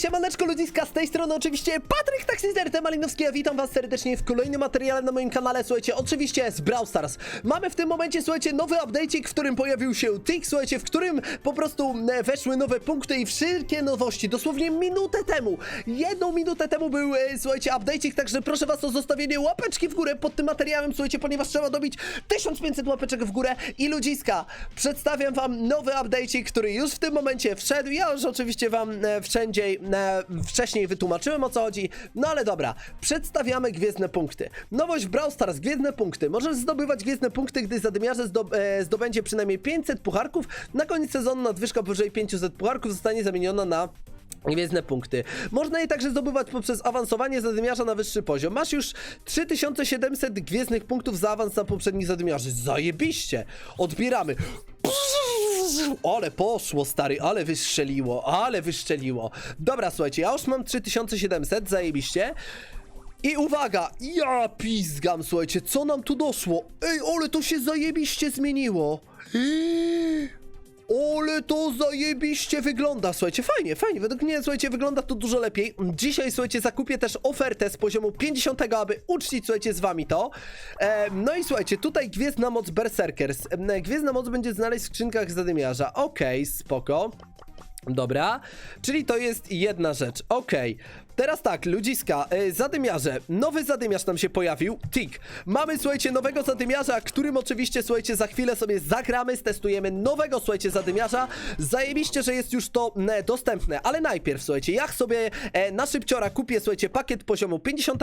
siemaneczko ludziska, z tej strony oczywiście Patryk Taxizer Malinowski, ja witam was serdecznie w kolejnym materiale na moim kanale, słuchajcie, oczywiście z Brawl Stars. Mamy w tym momencie, słuchajcie, nowy update'ik, w którym pojawił się tick, słuchajcie, w którym po prostu e, weszły nowe punkty i wszystkie nowości, dosłownie minutę temu, jedną minutę temu był, e, słuchajcie, update'ik, także proszę was o zostawienie łapeczki w górę pod tym materiałem, słuchajcie, ponieważ trzeba dobić 1500 łapeczek w górę. I ludziska, przedstawiam wam nowy update'ik, który już w tym momencie wszedł, ja już oczywiście wam e, wszędzie e, wcześniej wytłumaczyłem o co chodzi, no ale dobra, przedstawiamy gwiezdne punkty. Nowość w Brawl Stars, gwiezdne punkty. Możesz zdobywać gwiezdne punkty, gdy zadymiarze e, zdobędzie przynajmniej 500 pucharków. Na koniec sezonu nadwyżka powyżej 500 pucharków zostanie zamieniona na Gwiezdne punkty. Można je także zdobywać poprzez awansowanie zadymiarza na wyższy poziom. Masz już 3700 gwiezdnych punktów za awans na poprzednich zadymiarzy. Zajebiście! Odbieramy. Ale poszło, stary, ale wystrzeliło, ale wystrzeliło. Dobra, słuchajcie, ja już mam 3700, zajebiście. I uwaga, ja pizgam, słuchajcie, co nam tu doszło? Ej, ale to się zajebiście zmieniło. Ale to zajebiście wygląda, słuchajcie, fajnie, fajnie, według mnie, słuchajcie, wygląda to dużo lepiej. Dzisiaj, słuchajcie, zakupię też ofertę z poziomu 50, aby uczcić, słuchajcie, z wami to. E, no i słuchajcie, tutaj Gwiezdna Moc Berserkers. E, Gwiezdna Moc będzie znaleźć w skrzynkach zadymiarza. Okej, spoko. Dobra, czyli to jest jedna rzecz. Okej. Teraz tak, ludziska, y, zadymiarze. Nowy zadymiarz nam się pojawił. Tik. Mamy, słuchajcie, nowego zadymiarza, którym oczywiście, słuchajcie, za chwilę sobie zagramy, stestujemy nowego, słuchajcie, zadymiarza. Zajebiście, że jest już to e, dostępne, ale najpierw, słuchajcie, jak sobie e, na szybciora kupię, słuchajcie, pakiet poziomu 50,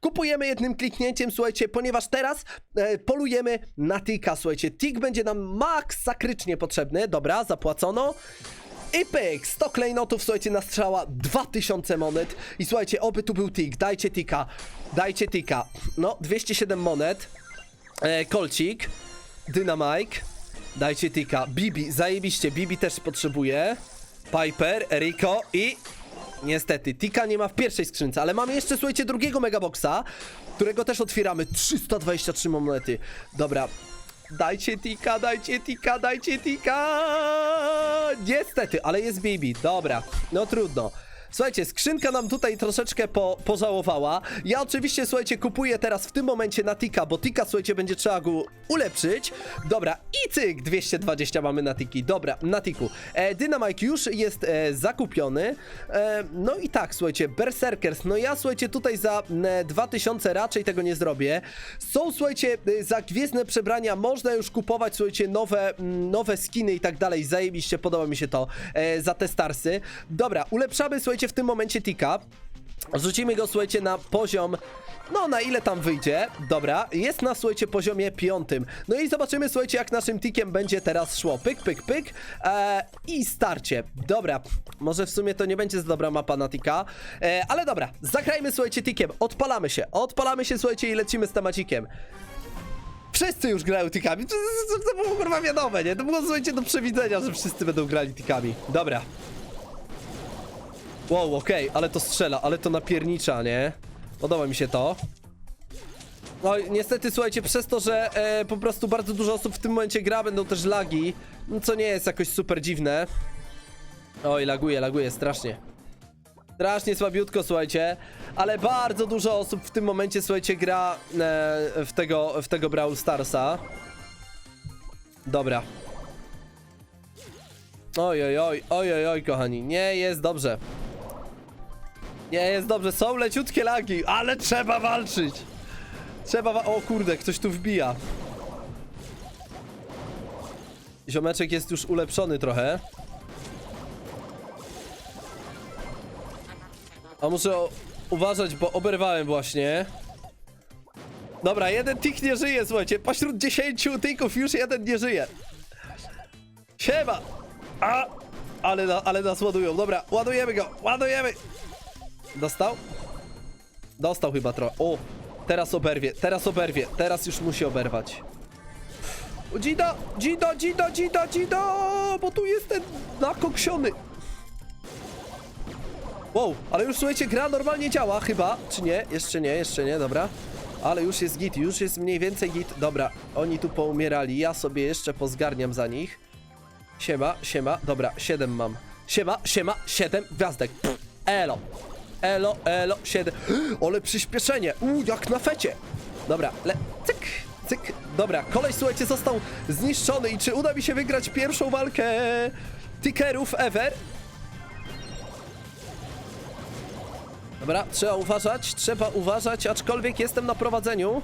kupujemy jednym kliknięciem, słuchajcie, ponieważ teraz e, polujemy na Tika, słuchajcie. Tik będzie nam maksakrycznie potrzebny. Dobra, zapłacono. I pyk, 100 klejnotów, słuchajcie, na strzała 2000 monet. I słuchajcie, oby tu był tik, dajcie tika, dajcie tika. No, 207 monet. E, kolcik, dynamike, dajcie tika. Bibi, zajebiście, Bibi też potrzebuje. Piper, Rico i... Niestety, Tika nie ma w pierwszej skrzynce, ale mamy jeszcze, słuchajcie, drugiego megaboxa, którego też otwieramy. 323 monety. Dobra, Dajcie tika, dajcie tika, dajcie tika! Niestety, ale jest Bibi. Dobra, no trudno. Słuchajcie, skrzynka nam tutaj troszeczkę po, pożałowała. Ja oczywiście, słuchajcie, kupuję teraz w tym momencie na tika, bo tika, słuchajcie, będzie trzeba go ulepszyć. Dobra, i cyk, 220 mamy na tiki. Dobra, na tiku. E, Dynamite już jest e, zakupiony. E, no i tak, słuchajcie, Berserkers. No ja, słuchajcie, tutaj za e, 2000 raczej tego nie zrobię. Są, słuchajcie, e, za gwiezdne przebrania można już kupować, słuchajcie, nowe, mm, nowe skiny i tak dalej. Zajebiście, podoba mi się to e, za te starsy. Dobra, ulepszamy, słuchajcie, w tym momencie tika. Rzucimy go, słuchajcie, na poziom, no na ile tam wyjdzie. Dobra, jest na, słuchajcie, poziomie piątym. No i zobaczymy, słuchajcie, jak naszym tikiem będzie teraz szło. Pyk, pyk, pyk. Eee, I starcie. Dobra, może w sumie to nie będzie za dobra mapa na tika. Eee, ale dobra, zagrajmy, słuchajcie, tikiem. Odpalamy się, odpalamy się, słuchajcie, i lecimy z temacikiem. Wszyscy już grają tikami. To, to, to było kurwa wiadome, nie? To było, słuchajcie, do przewidzenia, że wszyscy będą grali tikami. Dobra. Wow, okej, ale to strzela, ale to napiernicza, nie? Podoba mi się to. No niestety, słuchajcie, przez to, że e, po prostu bardzo dużo osób w tym momencie gra, będą też lagi, no, co nie jest jakoś super dziwne. Oj, laguje, laguje strasznie. Strasznie słabiutko, słuchajcie, ale bardzo dużo osób w tym momencie, słuchajcie, gra e, w tego, w tego Brawl Starsa. Dobra. Oj, oj, oj, oj, oj, oj, kochani, nie jest dobrze. Nie jest dobrze, są leciutkie lagi, ale trzeba walczyć. Trzeba wa O kurde, ktoś tu wbija. Ziomeczek jest już ulepszony trochę. A muszę uważać, bo oberwałem właśnie. Dobra, jeden tik nie żyje, słuchajcie. Pośród 10 tików już jeden nie żyje. Siema! A! Ale, ale nas ładują. Dobra, ładujemy go, ładujemy! Dostał? Dostał chyba trochę. O! Teraz oberwie, teraz oberwie, teraz już musi oberwać. O, Dzida! Dzida, dzida, dzida, dzida! Bo tu jest ten nakoksiony. Wow, ale już słuchajcie, gra normalnie działa chyba, czy nie? Jeszcze nie, jeszcze nie, dobra. Ale już jest git, już jest mniej więcej git. Dobra, oni tu poumierali, ja sobie jeszcze pozgarniam za nich. Siema, siema, dobra, 7 mam. Siema, siema, 7 gwiazdek. Pff, elo. Elo, elo, 7. Ale przyspieszenie. Uuu, jak na fecie. Dobra, le... Cyk, cyk. Dobra, koleś, słuchajcie, został zniszczony i czy uda mi się wygrać pierwszą walkę tickerów ever? Dobra, trzeba uważać, trzeba uważać, aczkolwiek jestem na prowadzeniu.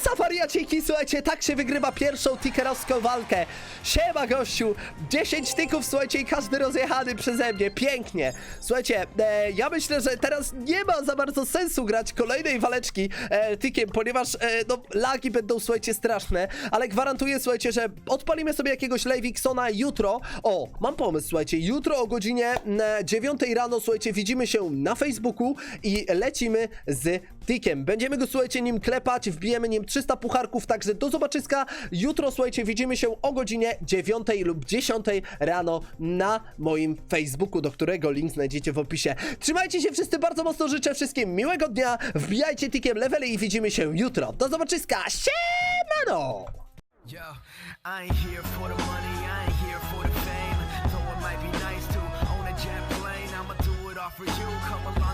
Safariaciki, słuchajcie, tak się wygrywa pierwszą tickerowską walkę. Siema, gościu! 10 tyków, słuchajcie, i każdy rozjechany przeze mnie. Pięknie. Słuchajcie, e, ja myślę, że teraz nie ma za bardzo sensu grać kolejnej waleczki e, tikiem, ponieważ, e, no, lagi będą, słuchajcie, straszne, ale gwarantuję, słuchajcie, że odpalimy sobie jakiegoś Lewiksona jutro. O, mam pomysł, słuchajcie, jutro o godzinie e, 9 rano, słuchajcie, widzimy się na Facebooku i lecimy z Tikiem. Będziemy go, słuchajcie, nim klepać, wbijemy nim 300 pucharków, także do zobaczyska. Jutro, słuchajcie, widzimy się o godzinie 9 lub 10 rano na moim Facebooku, do którego link znajdziecie w opisie. Trzymajcie się wszyscy bardzo mocno, życzę wszystkim miłego dnia, wbijajcie Tikiem levely i widzimy się jutro. Do zobaczyska, siemano! Yo, I ain't here for the money, I ain't here for the fame Though it might be nice to own a jet plane I'ma do it all for you, come along